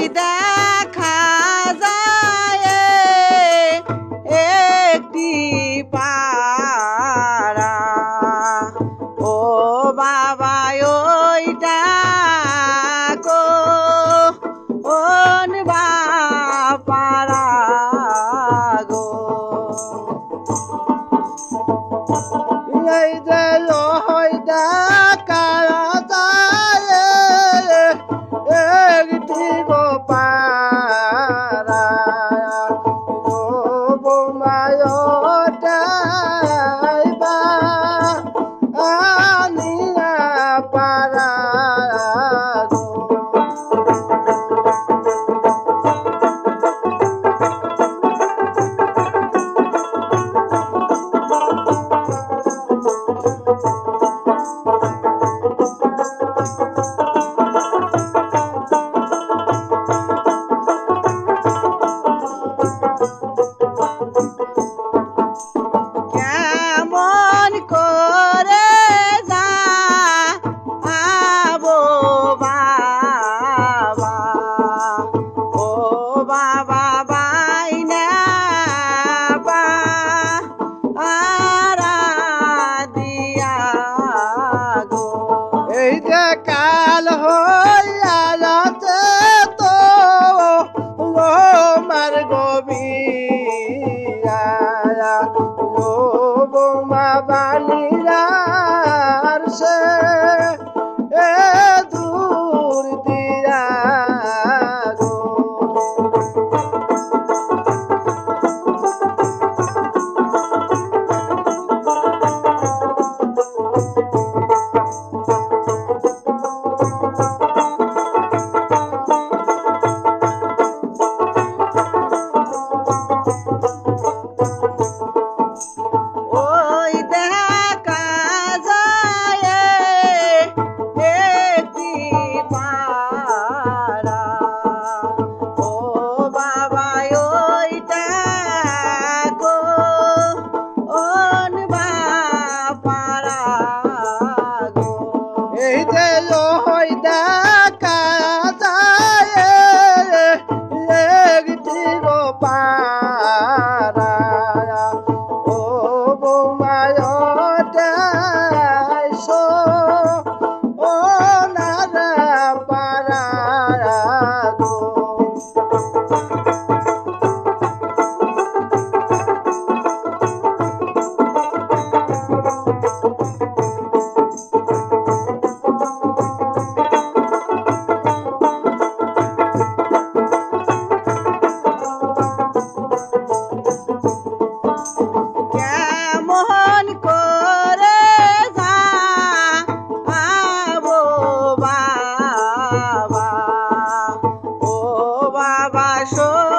vida. এই যে হয় দেখা যায় একটি গো পারা ও বৌমায় show.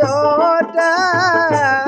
yoda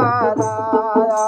नाराया